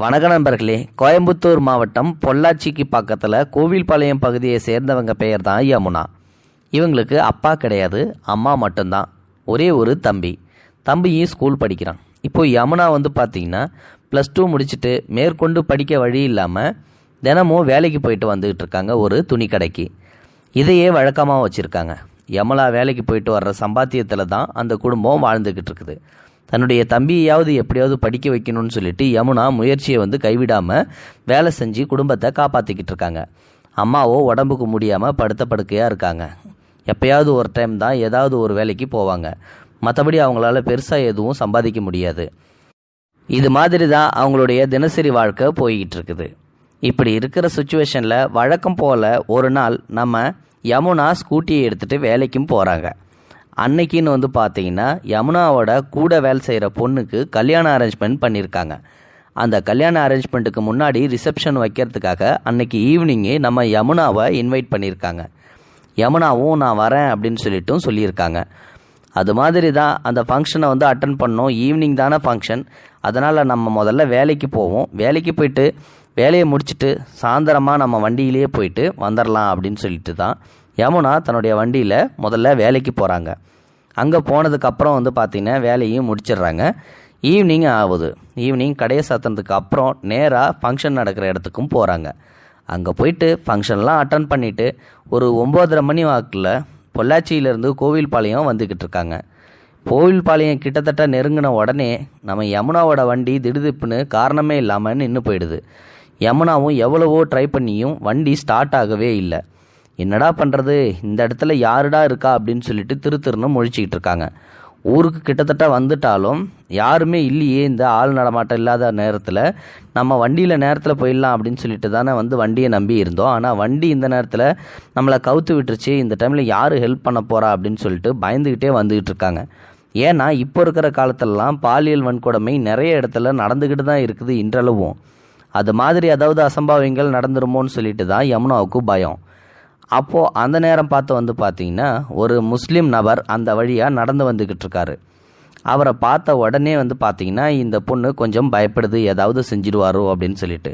வணக்க நண்பர்களே கோயம்புத்தூர் மாவட்டம் பொள்ளாச்சிக்கு பக்கத்தில் கோவில்பாளையம் பகுதியை சேர்ந்தவங்க பெயர் தான் யமுனா. இவங்களுக்கு அப்பா கிடையாது அம்மா மட்டும்தான். ஒரே ஒரு தம்பி. தம்பியும் ஸ்கூல் படிக்கிறான். இப்போ யமுனா வந்து பார்த்தீங்கன்னா ப்ளஸ் டூ முடிச்சுட்டு மேற்கொண்டு படிக்க வழி இல்லாமல் தினமும் வேலைக்கு போயிட்டு வந்துக்கிட்டு இருக்காங்க ஒரு துணி கடைக்கு. இதையே வழக்கமாக வச்சுருக்காங்க. யமுனா வேலைக்கு போயிட்டு வர்ற சம்பாத்தியத்தில் தான் அந்த குடும்பம் வாழ்ந்துக்கிட்டு இருக்குது. தன்னுடைய தம்பியாவது எப்படியாவது படிக்க வைக்கணும்னு சொல்லிட்டு யமுனா முயற்சியை வந்து கைவிடாமல் வேலை செஞ்சு குடும்பத்தை காப்பாற்றிக்கிட்டு இருக்காங்க. அம்மாவோ உடம்புக்கு முடியாமல் படுத்த படுக்கையாக இருக்காங்க. எப்பயாவது ஒரு டைம் தான் ஏதாவது ஒரு வேலைக்கு போவாங்க. மற்றபடி அவங்களால பெருசாக எதுவும் சம்பாதிக்க முடியாது. இது மாதிரி தான் அவங்களுடைய தினசரி வாழ்க்கை போய்கிட்டு இருக்குது. இப்படி இருக்கிற சுச்சுவேஷனில் வழக்கம் போல் ஒரு நாள் நம்ம யமுனா ஸ்கூட்டியை எடுத்துகிட்டு வேலைக்கும் போகிறாங்க அன்னைக்குன்னு வந்து பார்த்தீங்கன்னா யமுனாவோட கூட வேலை செய்கிற பொண்ணுக்கு கல்யாண அரேஞ்ச்மெண்ட் பண்ணியிருக்காங்க அந்த கல்யாண அரேஞ்ச்மெண்ட்டுக்கு முன்னாடி ரிசப்ஷன் வைக்கிறதுக்காக அன்னைக்கு ஈவினிங்கே நம்ம யமுனாவை இன்வைட் பண்ணியிருக்காங்க யமுனாவும் நான் வரேன் அப்படின்னு சொல்லிட்டும் சொல்லியிருக்காங்க. அது மாதிரி தான் அந்த ஃபங்க்ஷனை வந்து அட்டன் பண்ணோம். ஈவினிங் தானே ஃபங்க்ஷன் அதனால் நம்ம முதல்ல வேலைக்கு போவோம். வேலைக்கு போயிட்டு வேலையை முடிச்சுட்டு சாயந்தரமாக நம்ம வண்டியிலேயே போயிட்டு வந்துடலாம் அப்படின்னு சொல்லிட்டு தான் யமுனா தன்னுடைய வண்டியில் முதல்ல வேலைக்கு போகிறாங்க அங்கே போனதுக்கப்புறம் வந்து பார்த்திங்கன்னா வேலையும் முடிச்சிடுறாங்க. ஈவினிங் ஆகுது. ஈவினிங் கடையை சாத்தினதுக்கு அப்புறம் நேராக ஃபங்க்ஷன் நடக்கிற இடத்துக்கும் போகிறாங்க அங்கே போயிட்டு ஃபங்க்ஷன்லாம் அட்டன் பண்ணிவிட்டு ஒரு ஒம்போதரை மணி வாக்கில் பொள்ளாச்சியிலேருந்து கோவில்பாளையம் வந்துக்கிட்டு இருக்காங்க. கோவில்பாளையம் கிட்டத்தட்ட நெருங்கின உடனே நம்ம யமுனாவோட வண்டி திடுதிப்புன்னு காரணமே இல்லாமல் நின்று போயிடுது. யமுனாவும் எவ்வளவோ ட்ரை பண்ணியும் வண்டி ஸ்டார்ட் ஆகவே இல்லை. என்னடா பண்ணுறது இந்த இடத்துல யாருடா இருக்கா? அப்படின்னு சொல்லிட்டு திரு திருன்னு முழிச்சிக்கிட்டு இருக்காங்க. ஊருக்கு கிட்டத்தட்ட வந்துட்டாலும் யாருமே இல்லையே இந்த ஆள் நடமாட்டம் இல்லாத நேரத்தில். நம்ம வண்டியில் நேரத்தில் போயிடலாம் அப்படின்னு சொல்லிட்டு தானே வந்து வண்டியை நம்பி இருந்தோம். ஆனால் வண்டி இந்த நேரத்தில் நம்மளை கவுத்து விட்டுருச்சு. இந்த டைமில் யார் ஹெல்ப் பண்ண போகிறா அப்படின்னு சொல்லிட்டு பயந்துக்கிட்டே வந்துக்கிட்டு இருக்காங்க. ஏன்னா இப்போ இருக்கிற காலத்திலலாம் பாலியல் வன்கொடுமை நிறைய இடத்துல நடந்துக்கிட்டு தான் இருக்குது இன்றளவும். அது மாதிரி அதாவது அசம்பாவியங்கள் நடந்துருமோன்னு சொல்லிட்டு தான் யமுனாவுக்கு பயம். அப்போது அந்த நேரம் பார்த்து வந்து பார்த்தீங்கன்னா ஒரு முஸ்லீம் நபர் அந்த வழியாக நடந்து வந்துக்கிட்டு இருக்காரு. அவரை பார்த்த உடனே வந்து பார்த்தீங்கன்னா இந்த பொண்ணு கொஞ்சம் பயப்படுது ஏதாவது செஞ்சிடுவாரோ அப்படின்னு சொல்லிட்டு.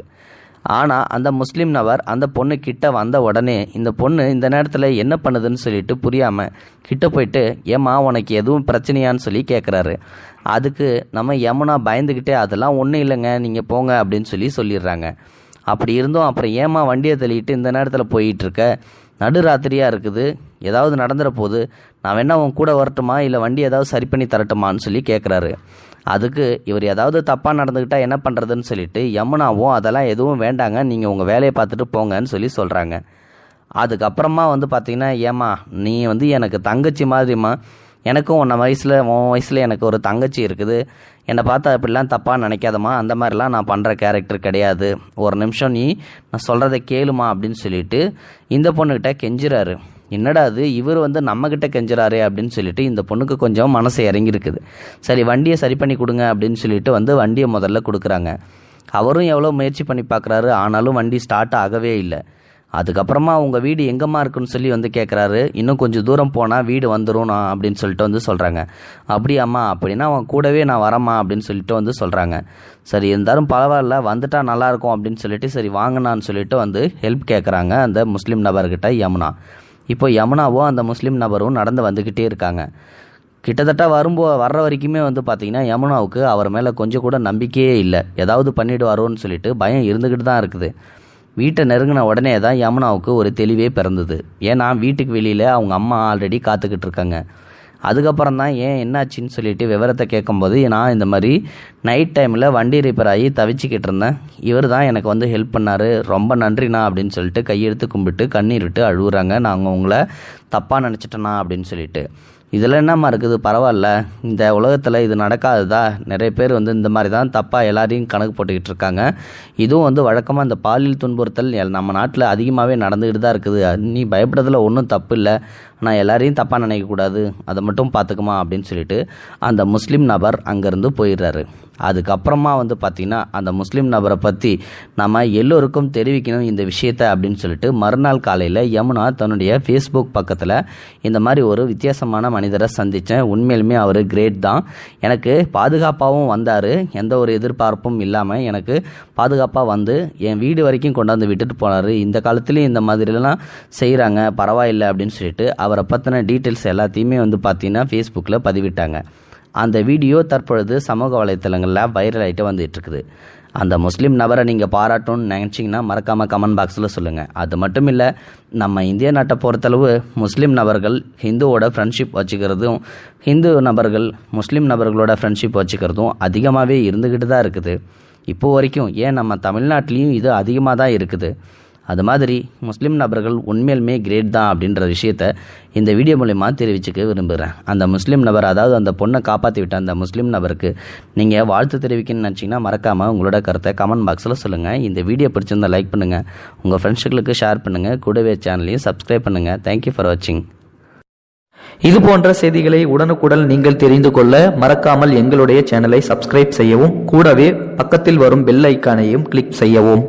ஆனால் அந்த முஸ்லீம் நபர் அந்த பொண்ணு கிட்ட வந்த உடனே இந்த பொண்ணு இந்த நேரத்தில் என்ன பண்ணுதுன்னு சொல்லிட்டு புரியாமல் கிட்ட போயிட்டு ஏம்மா உனக்கு எதுவும் பிரச்சனையான்னு சொல்லி கேட்குறாரு அதுக்கு நம்ம யமுனா பயந்துக்கிட்டே அதெல்லாம் ஒன்றும் இல்லைங்க நீங்கள் போங்க அப்படின்னு சொல்லி சொல்லிடுறாங்க. அப்படி இருந்தோம். அப்புறம் ஏமா வண்டியை தள்ளிட்டு இந்த நேரத்தில் போயிட்டுருக்க? நடுராத்திரியாக இருக்குது. ஏதாவது நடந்துற போது நான் வேணா உன் கூட வரட்டுமா? இல்லை வண்டி ஏதாவது சரி பண்ணி தரட்டுமான்னு சொல்லி கேட்குறாரு அதுக்கு இவர் ஏதாவது தப்பாக நடந்துக்கிட்டால் என்ன பண்ணுறதுன்னு சொல்லிட்டு யமுனாவும் அதெல்லாம் எதுவும் வேண்டாங்க. நீங்கள் உங்கள் வேலையை பார்த்துட்டு போங்கன்னு சொல்லி சொல்கிறாங்க அதுக்கப்புறமா வந்து பார்த்தீங்கன்னா ஏம்மா நீ வந்து எனக்கு தங்கச்சி மாதிரிம்மா. எனக்கும் உன்ன வயசில் உன் வயசில் எனக்கு ஒரு தங்கச்சி இருக்குது. என்னை பார்த்தா அப்படிலாம் தப்பாக நினைக்காதம்மா. அந்த மாதிரிலாம் நான் பண்ணுற கேரக்டர் கிடையாது. ஒரு நிமிஷம் நீ நான் சொல்கிறத கேளுமா அப்படின்னு சொல்லிட்டு இந்த பொண்ணுக்கிட்ட கெஞ்சுறாரு. என்னடா அது? இவர் வந்து நம்மக்கிட்ட கெஞ்சுறாரு அப்படின்னு சொல்லிட்டு இந்த பொண்ணுக்கு கொஞ்சம் மனசு இறங்கியிருக்குது சரி வண்டியை சரி பண்ணி கொடுங்க அப்படின்னு சொல்லிட்டு வந்து வண்டியை முதல்ல கொடுக்குறாங்க. அவரும் எவ்வளோ முயற்சி பண்ணி பார்க்குறாரு. ஆனாலும் வண்டி ஸ்டார்ட் ஆகவே இல்லை. அதுக்கப்புறமா உங்கள் வீடு எங்கேம்மா இருக்குன்னு சொல்லி வந்து கேட்குறாரு இன்னும் கொஞ்சம் தூரம் போனால் வீடு வந்துடும் அப்படின்னு சொல்லிட்டு வந்து சொல்கிறாங்க அப்படியாம்மா அப்படின்னா அவன் கூடவே நான் வரேம்மா அப்படின்னு சொல்லிட்டு வந்து சொல்கிறாங்க சரி இருந்தாலும் பரவாயில்ல வந்துட்டா நல்லாயிருக்கும் அப்படின்னு சொல்லிட்டு சரி வாங்கினான்னு சொல்லிட்டு வந்து ஹெல்ப் கேட்குறாங்க அந்த முஸ்லீம் நபர்கிட்ட யமுனா. இப்போ யமுனாவும் அந்த முஸ்லீம் நபரும் நடந்து வந்துக்கிட்டே இருக்காங்க. கிட்டத்தட்ட வரும்போ வர்ற வரைக்குமே வந்து பார்த்தீங்கன்னா யமுனாவுக்கு அவர் மேலே கொஞ்சம் கூட நம்பிக்கையே இல்லை. ஏதாவது பண்ணிடுவாரோன்னு சொல்லிட்டு பயம் இருந்துக்கிட்டு தான் இருக்குது. வீட்டை நெருங்கின உடனே தான் யமுனாவுக்கு ஒரு தெளிவே பிறந்தது. ஏன்னா வீட்டுக்கு வெளியில் அவங்க அம்மா ஆல்ரெடி காத்துக்கிட்டு இருக்காங்க. அதுக்கப்புறம் தான் ஏன் என்னாச்சுன்னு சொல்லிட்டு விவரத்தை கேட்கும்போது நான் இந்த மாதிரி நைட் டைமில் வண்டி ரிப்பேர் ஆகி தவிச்சிக்கிட்டு இருந்தேன். இவர் தான் எனக்கு வந்து ஹெல்ப் பண்ணார். ரொம்ப நன்றிண்ணா அப்படின்னு சொல்லிட்டு கையெடுத்து கும்பிட்டு கண்ணீர் விட்டு அழுகுறாங்க நாங்கள் உங்களை தப்பாக நினச்சிட்டேண்ணா அப்படின்னு சொல்லிட்டு. இதில் என்னம்மா இருக்குது? பரவாயில்ல. இந்த உலகத்தில் இது நடக்காததா? நிறைய பேர் வந்து இந்த மாதிரி தான் தப்பாக எல்லாரையும் கணக்கு போட்டுக்கிட்டு இருக்காங்க. இதுவும் வந்து வழக்கமாக இந்த பாலியல் துன்புறுத்தல் நம்ம நாட்டில் அதிகமாகவே நடந்துக்கிட்டு தான் இருக்குது. நீ பயப்படுறதுல ஒன்றும் தப்பு இல்லை. ஆனால் எல்லாரையும் தப்பாக நினைக்கக்கூடாது அதை மட்டும் பார்த்துக்குமா அப்படின்னு சொல்லிட்டு அந்த முஸ்லீம் நபர் அங்கேருந்து போயிடுறாரு. அதுக்கப்புறமா வந்து பார்த்திங்கன்னா அந்த முஸ்லீம் நபரை பற்றி நம்ம எல்லோருக்கும் தெரிவிக்கணும் இந்த விஷயத்த அப்படின்னு சொல்லிட்டு மறுநாள் காலையில் யமுனா தன்னுடைய ஃபேஸ்புக் பக்கத்தில் இந்த மாதிரி ஒரு வித்தியாசமான மனிதரை சந்தித்தேன் உண்மையிலுமே அவர் கிரேட் தான். எனக்கு பாதுகாப்பாகவும் வந்தார். எந்த ஒரு எதிர்பார்ப்பும் இல்லாமல் எனக்கு பாதுகாப்பாக வந்து என் வீடு வரைக்கும் கொண்டாந்து விட்டுட்டு போனார். இந்த காலத்துலேயும் இந்த மாதிரிலாம் செய்கிறாங்க பரவாயில்லை அப்படின்னு சொல்லிட்டு அவரை பற்றின டீட்டெயில்ஸ் எல்லாத்தையுமே வந்து பார்த்தீங்கன்னா ஃபேஸ்புக்கில் பதிவிட்டாங்க. அந்த வீடியோ தற்பொழுது சமூக வலைத்தளங்களில் வைரல் ஆகிட்டு வந்துட்டுருக்குது அந்த முஸ்லீம் நபரை நீங்கள் பாராட்டணும்னு நினச்சிங்கன்னா மறக்காமல் கமெண்ட் பாக்ஸில் சொல்லுங்கள் அது மட்டும் இல்லை நம்ம இந்திய நாட்டை பொறுத்தளவு முஸ்லீம் நபர்கள் ஹிந்துவோட ஃப்ரெண்ட்ஷிப் வச்சுக்கிறதும் ஹிந்து நபர்கள் முஸ்லீம் நபர்களோட ஃப்ரெண்ட்ஷிப் வச்சுக்கிறதும் அதிகமாகவே இருந்துக்கிட்டு தான் இருக்குது. இப்போ வரைக்கும் ஏன் நம்ம தமிழ்நாட்டிலையும் இது அதிகமாக தான் இருக்குது? அது மாதிரி முஸ்லீம் நபர்கள் உண்மையிலுமே கிரேட் தான் அப்படின்ற விஷயத்த இந்த வீடியோ மூலயமா தெரிவிச்சுக்க விரும்புகிறேன் அந்த முஸ்லீம் நபர் அதாவது அந்த பொண்ணை காப்பாற்றி விட்ட அந்த முஸ்லீம் நபருக்கு நீங்கள் வாழ்த்து தெரிவிக்கணும்னு நினச்சிங்கன்னா மறக்காமல் உங்களோட கருத்தை கமெண்ட் பாக்ஸில் சொல்லுங்கள் இந்த வீடியோ பிடிச்சிருந்தா லைக் பண்ணுங்கள் உங்கள் ஃப்ரெண்ட்ஸுகளுக்கு ஷேர் பண்ணுங்கள் கூடவே சேனலையும் சப்ஸ்கிரைப் பண்ணுங்கள் தேங்க்யூ ஃபார் வாட்சிங் இது போன்ற செய்திகளை உடனுக்குடன் நீங்கள் தெரிந்து கொள்ள மறக்காமல் எங்களுடைய சேனலை சப்ஸ்கிரைப் செய்யவும் கூடவே பக்கத்தில் வரும் பெல் ஐக்கானையும் கிளிக் செய்யவும்.